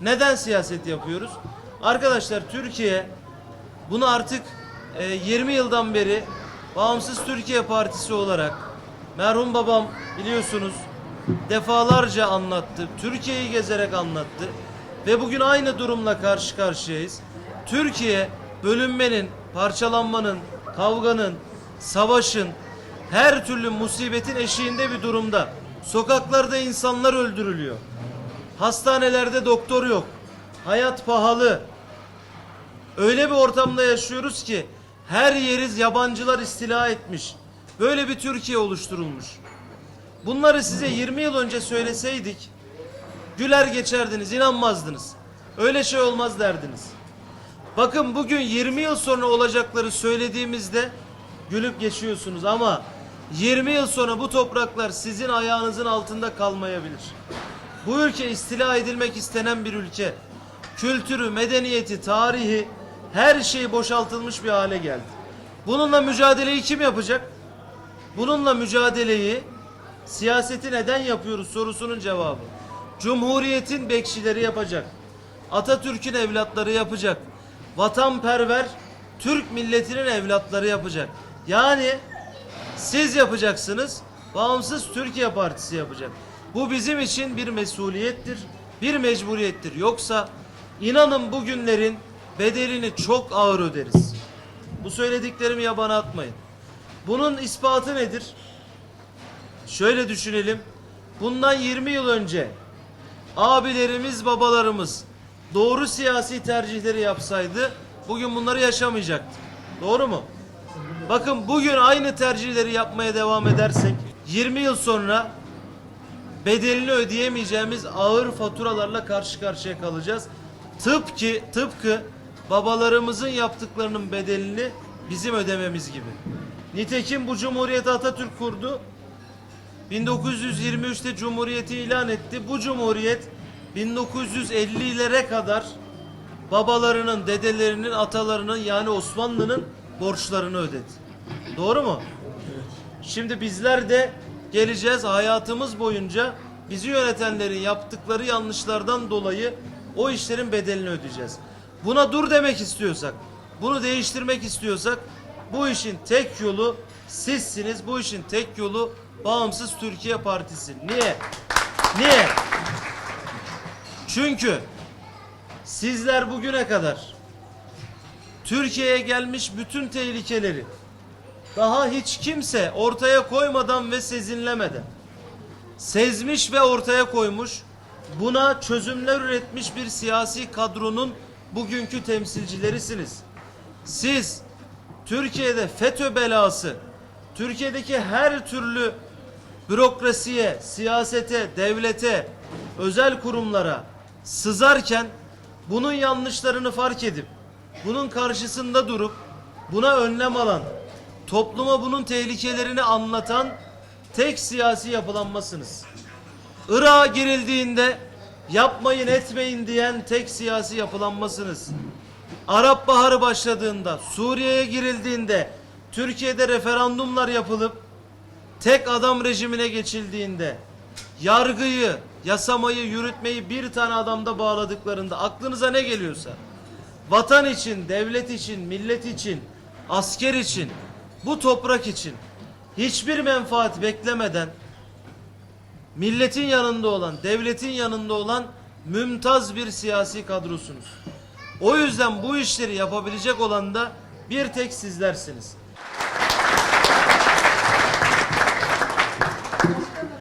Neden siyaset yapıyoruz? Arkadaşlar Türkiye bunu artık 20 yıldan beri Bağımsız Türkiye Partisi olarak merhum babam biliyorsunuz defalarca anlattı. Türkiye'yi gezerek anlattı. Ve bugün aynı durumla karşı karşıyayız. Türkiye bölünmenin, parçalanmanın, kavganın, savaşın, her türlü musibetin eşiğinde bir durumda. Sokaklarda insanlar öldürülüyor. Hastanelerde doktor yok. Hayat pahalı. Öyle bir ortamda yaşıyoruz ki her yeriz yabancılar istila etmiş. Böyle bir Türkiye oluşturulmuş. Bunları size 20 yıl önce söyleseydik güler geçerdiniz, inanmazdınız. Öyle şey olmaz derdiniz. Bakın bugün 20 yıl sonra olacakları söylediğimizde gülüp geçiyorsunuz ama 20 yıl sonra bu topraklar sizin ayağınızın altında kalmayabilir. Bu ülke istila edilmek istenen bir ülke. Kültürü, medeniyeti, tarihi her şey boşaltılmış bir hale geldi. Bununla mücadeleyi kim yapacak? Bununla mücadeleyi siyaseti neden yapıyoruz sorusunun cevabı. Cumhuriyetin bekçileri yapacak. Atatürk'ün evlatları yapacak. Vatanperver Türk milletinin evlatları yapacak. Yani siz yapacaksınız. Bağımsız Türkiye Partisi yapacak. Bu bizim için bir mesuliyettir, bir mecburiyettir. Yoksa inanın bu günlerin bedelini çok ağır öderiz. Bu söylediklerimi yabana atmayın. Bunun ispatı nedir? Şöyle düşünelim. Bundan 20 yıl önce abilerimiz, babalarımız doğru siyasi tercihleri yapsaydı bugün bunları yaşamayacaktı. Doğru mu? Bakın bugün aynı tercihleri yapmaya devam edersek 20 yıl sonra bedelini ödeyemeyeceğimiz ağır faturalarla karşı karşıya kalacağız. Tıpkı tıpkı babalarımızın yaptıklarının bedelini bizim ödememiz gibi. Nitekim bu Cumhuriyeti Atatürk kurdu. 1923'te Cumhuriyeti ilan etti. Bu Cumhuriyet 1950'lere kadar babalarının, dedelerinin, atalarının yani Osmanlı'nın borçlarını ödedi. Doğru mu? Şimdi bizler de geleceğiz hayatımız boyunca bizi yönetenlerin yaptıkları yanlışlardan dolayı o işlerin bedelini ödeyeceğiz. Buna dur demek istiyorsak, bunu değiştirmek istiyorsak bu işin tek yolu sizsiniz. Bu işin tek yolu Bağımsız Türkiye Partisi. Niye? Niye? Çünkü sizler bugüne kadar Türkiye'ye gelmiş bütün tehlikeleri daha hiç kimse ortaya koymadan ve sezinlemeden sezmiş ve ortaya koymuş buna çözümler üretmiş bir siyasi kadronun bugünkü temsilcilerisiniz. Siz Türkiye'de FETÖ belası, Türkiye'deki her türlü bürokrasiye, siyasete, devlete, özel kurumlara sızarken bunun yanlışlarını fark edip bunun karşısında durup buna önlem alan, topluma bunun tehlikelerini anlatan tek siyasi yapılanmasınız. Irak'a girildiğinde yapmayın etmeyin diyen tek siyasi yapılanmasınız. Arap Baharı başladığında, Suriye'ye girildiğinde, Türkiye'de referandumlar yapılıp tek adam rejimine geçildiğinde, yargıyı, yasamayı, yürütmeyi bir tane adamda bağladıklarında aklınıza ne geliyorsa, vatan için, devlet için, millet için, asker için, bu toprak için hiçbir menfaat beklemeden milletin yanında olan, devletin yanında olan mümtaz bir siyasi kadrosunuz. O yüzden bu işleri yapabilecek olan da bir tek sizlersiniz.